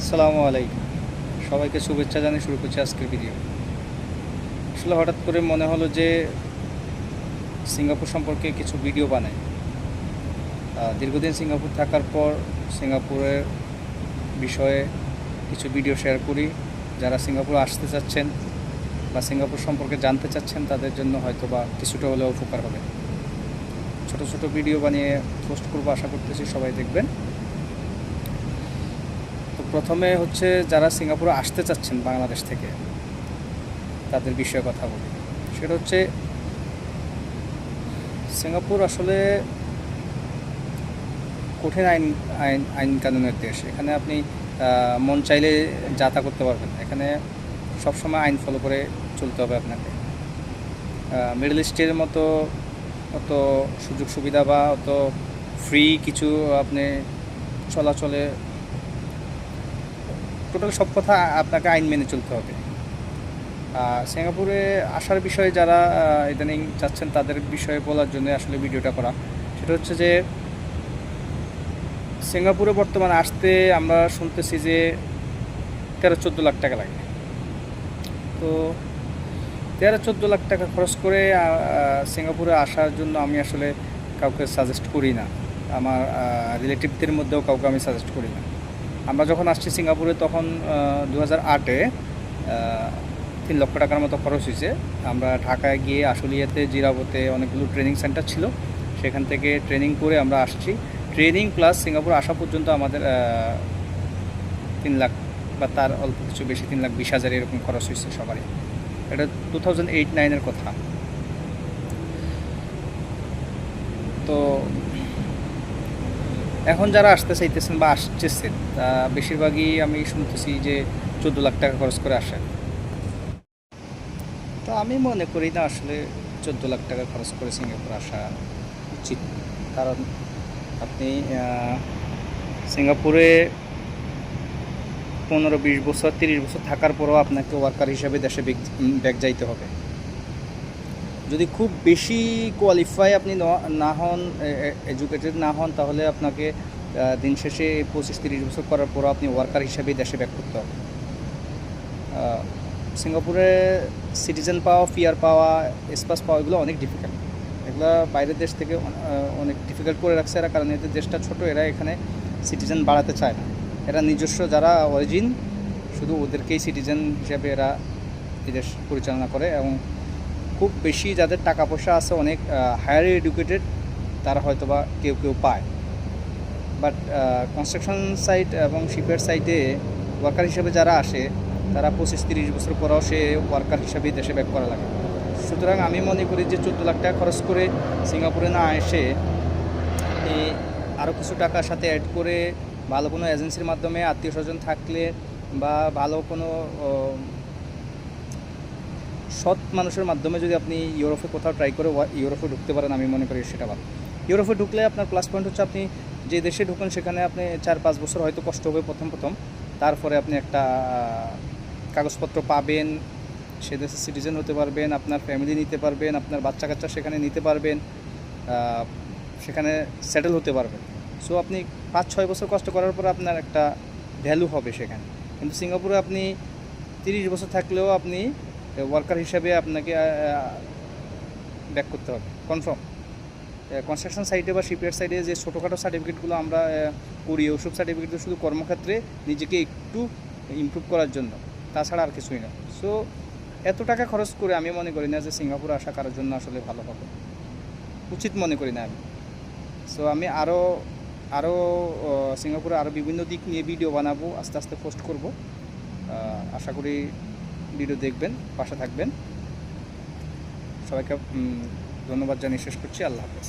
আসসালামু আলাইকুম। সবাইকে শুভেচ্ছা জানিয়ে শুরু করছি আজকের ভিডিও। আসলে হঠাৎ করে মনে হলো যে সিঙ্গাপুর সম্পর্কে কিছু ভিডিও বানাই। দীর্ঘদিন সিঙ্গাপুর থাকার পর সিঙ্গাপুরের বিষয়ে কিছু ভিডিও শেয়ার করি। যারা সিঙ্গাপুর আসতে চাচ্ছেন বা সিঙ্গাপুর সম্পর্কে জানতে চাচ্ছেন, তাদের জন্য হয়তো বা কিছুটা হলেও উপকার হবে। ছোট ছোট ভিডিও বানিয়ে পোস্ট করব আশা করতেছি সবাই দেখবেন। প্রথমে হচ্ছে যারা সিঙ্গাপুরে আসতে চাচ্ছেন বাংলাদেশ থেকে, তাদের বিষয়ে কথা বলি। সেটা হচ্ছে, সিঙ্গাপুর আসলে কঠিন আইন আইন আইন কানুনের দেশ। এখানে আপনি মন চাইলে যাতা করতে পারবেন। এখানে সবসময় আইন ফলো করে চলতে হবে আপনাকে। মিডল ইস্টের মতো, অত সুযোগ সুবিধা বা অত ফ্রি কিছু আপনি চলাচলে টোটাল সব কথা আপনাকে আইন মেনে চলতে হবে। সিঙ্গাপুরে আসার বিষয়ে যারা ইদানিং চাচ্ছেন তাদের বিষয়ে বলার জন্য আসলে ভিডিওটা করা। সেটা হচ্ছে যে, সিঙ্গাপুরে বর্তমানে আসতে আমরা শুনতেছি যে তেরো চোদ্দ লাখ টাকা লাগে। তো তেরো চোদ্দ লাখ টাকা খরচ করে সিঙ্গাপুরে আসার জন্য আমি আসলে কাউকে সাজেস্ট করি না। আমার রিলেটিভদের মধ্যেও কাউকে আমি সাজেস্ট করি না। আমরা যখন আসছি সিঙ্গাপুরে তখন দু হাজার আটে তিন লক্ষ টাকার মতো খরচ হয়েছে। আমরা ঢাকায় গিয়ে আশুলিয়াতে জিরাবতে অনেকগুলো ট্রেনিং সেন্টার ছিল। সেখান থেকে ট্রেনিং করে আমরা আসছি। ট্রেনিং প্লাস সিঙ্গাপুর আসা পর্যন্ত আমাদের তিন লাখ বা তার অল্প কিছু বেশি, তিন লাখ বিশ হাজার এরকম খরচ হয়েছে সবারই। এটা টু থাউজেন্ড এইট নাইনের কথা। তো এখন যারা আসতে চাইতেছেন বা আসতেছেন, তা বেশিরভাগই আমি শুনতেছি যে চোদ্দ লাখ টাকা খরচ করে আসেন। তো আমি মনে করি না আসলে চোদ্দ লাখ টাকা খরচ করে সিঙ্গাপুর আসা উচিত। কারণ আপনি সিঙ্গাপুরে পনেরো, বিশ বছর, তিরিশ বছর থাকার পরও আপনাকে ওয়ার্কার হিসাবে দেশে ব্যাগ যাইতে হবে। যদি খুব বেশি কোয়ালিফাই আপনি ন- হন এডুকেটেড না হন, তাহলে আপনাকে দিন শেষে পঁচিশ তিরিশ বছর করার পরও আপনি ওয়ার্কার হিসাবেই দেশে ব্যাক করতে হবে। সিঙ্গাপুরে সিটিজেন পাওয়া ফিয়ার পাওয়া স্পাস পাওয়া, এগুলো অনেক ডিফিকাল্ট এগুলো বাইরের দেশ থেকে অনেক ডিফিকাল্ট করে রাখছে এরা, কারণ এদের দেশটা ছোট, এরা এখানে সিটিজেন বাড়াতে চায় না। এরা নিজস্ব যারা অরিজিন শুধু ওদেরকেই সিটিজেন হিসাবে এরা এই দেশ পরিচালনা করে এবং খুব বেশি যাদের টাকা পয়সা আছে অনেক হায়ার এডুকেটেড তারা হয়তো বা কেউ কেউ পায়। বাট কনস্ট্রাকশন সাইট এবং শিপের সাইটে ওয়ার্কার হিসেবে যারা আসে, তারা পঁচিশ তিরিশ বছর পরেও সে ওয়ার্কার হিসাবেই দেশে ব্যাক করা লাগে। সুতরাং আমি মনে করি যে চোদ্দ লাখ টাকা খরচ করে সিঙ্গাপুরে না এসে আপনি আরও কিছু টাকার সাথে অ্যাড করে ভালো কোনো এজেন্সির মাধ্যমে আত্মীয় স্বজন থাকলে বা ভালো কোনো সৎ মানুষের মাধ্যমে যদি আপনি ইউরোপে কোথাও ট্রাই করে ইউরোপে ঢুকতে পারেন, আমি মনে করি সেটা ভালো। ইউরোপে ঢুকলে আপনার প্লাস পয়েন্ট হচ্ছে আপনি যে দেশে ঢুকেন, সেখানে আপনি চার পাঁচ বছর হয়তো কষ্ট হবে প্রথম প্রথম। তারপরে আপনি একটা কাগজপত্র পাবেন, সে দেশের সিটিজেন হতে পারবেন, আপনার ফ্যামিলি নিতে পারবেন, আপনার বাচ্চা কাচ্চা সেখানে নিতে পারবেন সেখানে সেটেল হতে পারবেন। সো আপনি পাঁচ, ছয় বছর কষ্ট করার পর আপনার একটা ভ্যালু হবে সেখানে। কিন্তু সিঙ্গাপুরে আপনি তিরিশ বছর থাকলেও আপনি ওয়ার্কার হিসাবে আপনাকে ব্যাক করতে হবে। কনফার্ম কনস্ট্রাকশন সাইটে বা শিপের সাইডে যে ছোটোখাটো সার্টিফিকেটগুলো আমরা করি ওসব সার্টিফিকেট শুধু কর্মক্ষেত্রে নিজেকে একটু ইমপ্রুভ করার জন্য, তাছাড়া আর কিছুই না। সো এত টাকা খরচ করে আমি মনে করি না যে সিঙ্গাপুরে আসা কারোর জন্য আসলে ভালো হবে। উচিত মনে করি না আমি। সো আমি আরও আরও সিঙ্গাপুরে আরও বিভিন্ন দিক নিয়ে ভিডিও বানাবো, আস্তে আস্তে পোস্ট করব। আশা করি ভিডিও দেখবেন পাশে থাকবেন। সবাইকে ধন্যবাদ জানিয়ে শেষ করছি। আল্লাহ হাফেজ।